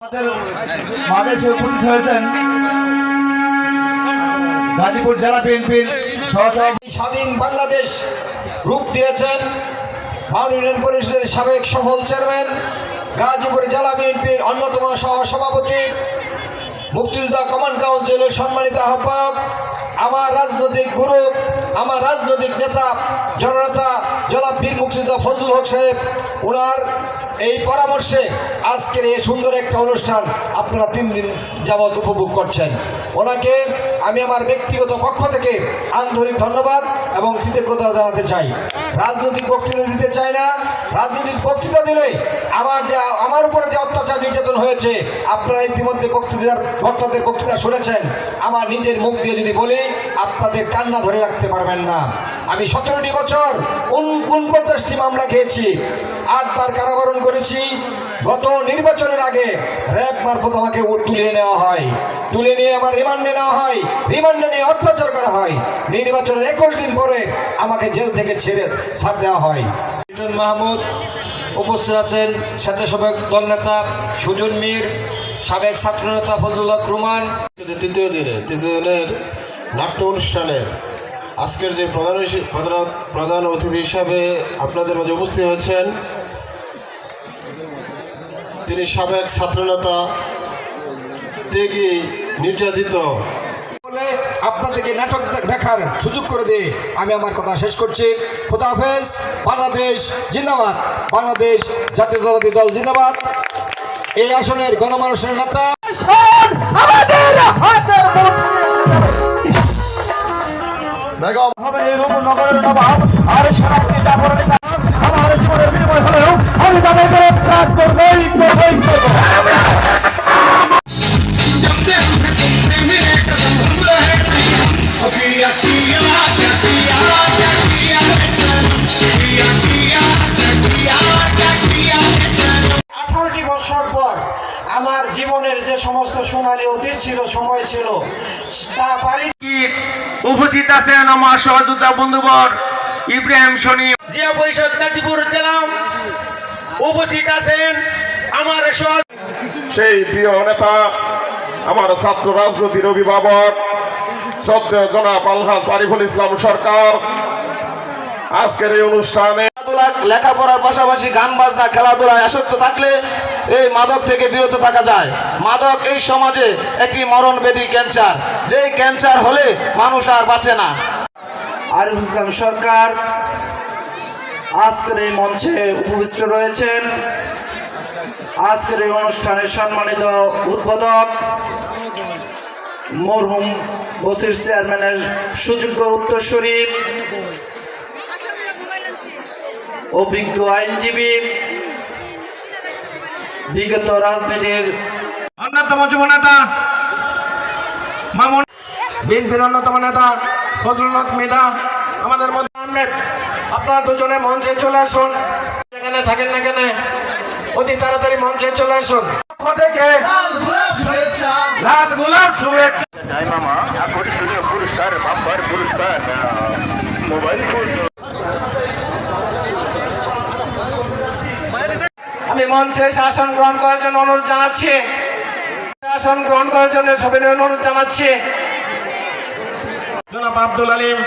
আমাদের উপস্থিত হয়েছেন গাজীপুর জেলা বিএনপির সহসভাপতি। স্বাধীন বাংলাদেশ রূপ দিয়েছেন মাননীয় ইউনিয়ন পরিষদের সাবেক সফল চেয়ারম্যান, গাজীপুর জেলা বিএনপির অন্যতম সহ সভাপতি মুক্তিযোদ্ধা কমান্ড কাউন্সিলের সম্মানিত আহ্বায়ক, আমার রাজনৈতিক গুরু, আমার রাজনৈতিক নেতা, জননেতা জনাব বীর মুক্তিযোদ্ধা ফজলুল হক সাহেব ওনার এই পরামর্শে আজকের এই সুন্দর একটা অনুষ্ঠান আপনারা তিন দিন যাবৎ উপভোগ করছেন। ওনাকে আমি আমার ব্যক্তিগত পক্ষ থেকে আন্তরিক ধন্যবাদ এবং কৃতজ্ঞতা জানাতে চাই। রাজনৈতিক বক্তৃতা দিতে চাই না। রাজনৈতিক বক্তৃতা দিলে আমার যে, আমার উপরে যে নির্যাতন হয়েছে। আপনারা ইতিমধ্যে বক্তৃতার বক্তাদের বক্তৃতা শুনেছেন। আমার নিজের মুখ দিয়ে যদি বলি, আপনাদের কান্না ধরে রাখতে পারবেন না। আমি সতেরোটি বছর উন- উনপঞ্চাশটি মামলা খেয়েছি। আটবার কারাবরণ করেছি। গত নির্বাচনের আগে র্যাব মারফত আমাকে তুলে নেওয়া হয়। তুলে নিয়ে আমার রিমান্ডে নেওয়া হয়। রিমান্ডে নিয়ে অত্যাচার করা হয়। নির্বাচনের একুশ দিন পরে আমাকে জেল থেকে ছেড়ে ছাড় দেওয়া হয়। মাহমুদ উপস্থিত আছেন স্বেচ্ছাসেবক দল নেতা সুজন মীর, সাবেক ছাত্রনেতা ফজলুল্লাহ রুমান। তৃতীয় দিনে, তৃতীয় দিনের নাট্য অনুষ্ঠানে আজকের যে প্রধান প্রধান- অতিথি হিসাবে আপনাদের মাঝে উপস্থিত হয়েছেন তিনি সাবেক ছাত্রনেতা ত্যাগী, নির্যাতিত আপনাদেরকে নাটক দেখার সুযোগ করে দিয়ে আমি আমার কথা শেষ করছি। খোদা হাফেজ বাংলাদেশ জিন্দাবাদ। বাংলাদেশ জাতীয়তাবাদী দল জিন্দাবাদ। এই আসনের গণমানুষের নেতা বেগম। হবে এই রূপনগরের নবাব সোনালী অতীত ছিল সময় ছিল। তা পারি উপস্থিত আছেন আমার সহযোদ্ধা বন্ধুবর ইব্রাহিম শনি? জিয়া পরিষদ গাজীপুর জেলা উপস্থিত আছেন আমার সেই প্রিয় নেতা আমার ছাত্র রাজনীতির অভিভাবক শ্রদ্ধেয় জনাব আলহাজ আরিফুল ইসলাম সরকার আজকের এই অনুষ্ঠানে লেখাপড়ার পাশাপাশি গান বাজনা, খেলাধুলায় আসক্ত থাকলে এই মাদক থেকে বিরত থাকা যায়। মাদক এই সমাজে একটি মরণবেদী ক্যান্সার। যেই ক্যান্সার হলে মানুষ আর বাঁচে না। ইসলাম সরকার আজকের এই মঞ্চে উপবিষ্ট রয়েছেন। আজকের এই অনুষ্ঠানের সম্মানিত উদ্বোধক মরহুম বসির চেয়ারম্যানের সুযোগ্য উত্তরসূরি। অভিজ্ঞ আইনজীবী বিগত রাজনীতির অন্যতম যুব নেতা মামুন বিএনপির অন্যতম নেতা ফজলুল হক মিদা আমাদের মধ্যে আহমেদ। আপনারা দুজনে মঞ্চে চলে আসুন। যেখানে থাকেন না কেন অতি তাড়াতাড়ি মঞ্চে চলে আসুন। থেকে লাল গোলাপ শুভেচ্ছা। আমি মঞ্চে শাসন গ্রহণ করার জন্য অনুরোধ জানাচ্ছি। শাসন গ্রহণ করার জন্য সবাই অনুরোধ জানাচ্ছি। জনাব আব্দুল আলিম